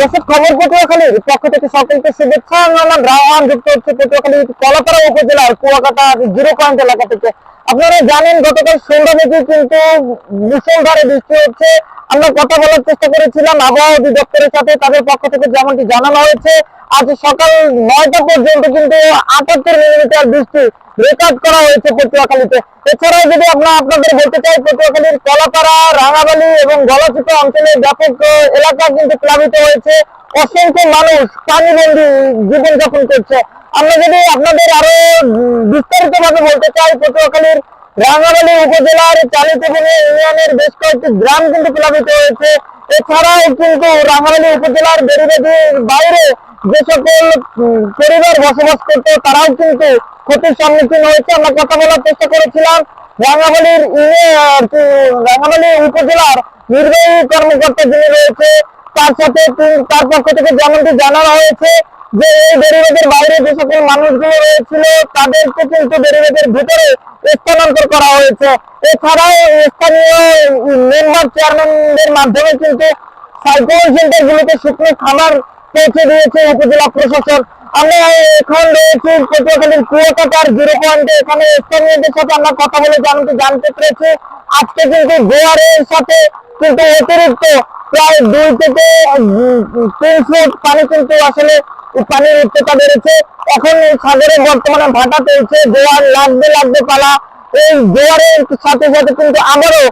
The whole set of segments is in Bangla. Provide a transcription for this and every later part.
দেশের খবর পটুয়াখালীর পক্ষ থেকে সকলকে শুভেচ্ছা। আমার রাওয়ান যুক্ত হচ্ছে পটুয়াখালী কলাপাড়া উপজেলার কুয়াকাটা, জিরো পয়েন্ট এলাকা থেকে। আপনারা জানেন গতকাল সন্ধ্যা থেকে কিন্তু মুসলধারে বৃষ্টি হচ্ছে। আমরা কথা বলার চেষ্টা করেছিলাম আবহাওয়া অধিদপ্তরের সাথে, তাদের পক্ষ থেকে যেমনটি জানানো হয়েছে, আজ সকাল নয়টা পর্যন্ত কিন্তু আটাত্তর মিলিমিটার বৃষ্টি রেকর্ড করা হয়েছে পটুয়াখালীতে। এছাড়াও যদি আমরা আপনাদের বলতে চাই, পটুয়াখালীর কলাপাড়া, রাঙাবালি এবং গলাচিপা অঞ্চলে ব্যাপক এলাকা কিন্তু প্লাবিত হয়েছে। অসংখ্য মানুষ পানিবন্দী জীবনযাপন করছে। আমরা যদি আপনাদের আরও বিস্তারিত ভাবে বলতে চাই, পটুয়াখালীর রাঙাবালি উপজেলার চালিতভূমি ইউনিয়নের বেশ কয়েকটি গ্রাম কিন্তু প্লাবিত হয়েছে। এছাড়াও কিন্তু রাঙাবালি উপজেলার বেরিবাদির বাইরে যে সকল পরিবার বসবাস করতো, তারাও কিন্তু ক্ষতির সম্মুখীন হয়েছে। আমরা কথা বলার চেষ্টা করেছিলাম ইউনিয়ন রাঙামালি উপজেলার নির্বাহী কর্মকর্তা যিনি রয়েছে, তার সাথে তার পক্ষ থেকে যেমনটি জানানো হয়েছে যে এই বেরিবাদের বাইরে যে সকল মানুষগুলো রয়েছিল, তাদেরকে কিন্তু বেরিবাদের ভিতরে স্থানান্তর করা হয়েছে। এছাড়াও স্থানীয় মেম্বার চেয়ারম্যানদের মাধ্যমে কিন্তু সাইকেল সেন্টার গুলোতে শুকনো খাবার পৌঁছে দিয়েছে উপজেলা প্রশাসন। আমরা এখন রয়েছি পটুয়াখালীর কুয়াকাটার জিরো পয়েন্টে। এখানে স্থানীয়দের সাথে আমরা কথা বলে জানতে জানতে পেরেছি। আজকে কিন্তু জোয়ারের সাথে কিন্তু অতিরিক্ত প্রায় দুই থেকে তিন ফুট পানি কিন্তু আসলে পানির উচ্চতা বেড়েছে। এখন এই সাগরে বর্তমানে ভাটা চলছে, জোয়ার লাগবে লাগবে পালা। এই জোয়ারের সাথে সাথে কিন্তু আবারও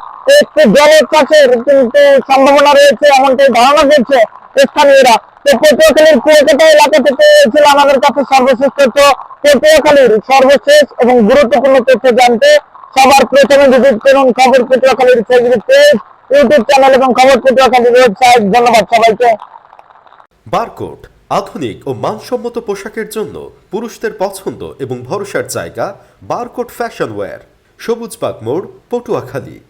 একটু জলোচ্ছ্বাসের কিন্তু সম্ভাবনা রয়েছে, এমনটাই ধারণা করছে স্থানীয়রা। তো পটুয়াখালীর কুয়াকাটা এলাকা থেকে ছিল আমাদের কাছে সর্বশেষ তথ্য। পটুয়াখালীর সর্বশেষ এবং গুরুত্বপূর্ণ তথ্য জানতে সবার প্রথমে ভিজিট করুন খবর পটুয়াখালীর ফেসবুক পেজ ইউটিউব চ্যানেল এবং খবর পটুয়াখালীর ওয়েবসাইট ধন্যবাদ সবাইকে। বারকোট আধুনিক ও মানসম্মত পোশাকের জন্য পুরুষদের পছন্দ এবং ভরসার জায়গা বারকোট ফ্যাশন ওয়্যার। সবুজ মোড় পটুয়াখালী।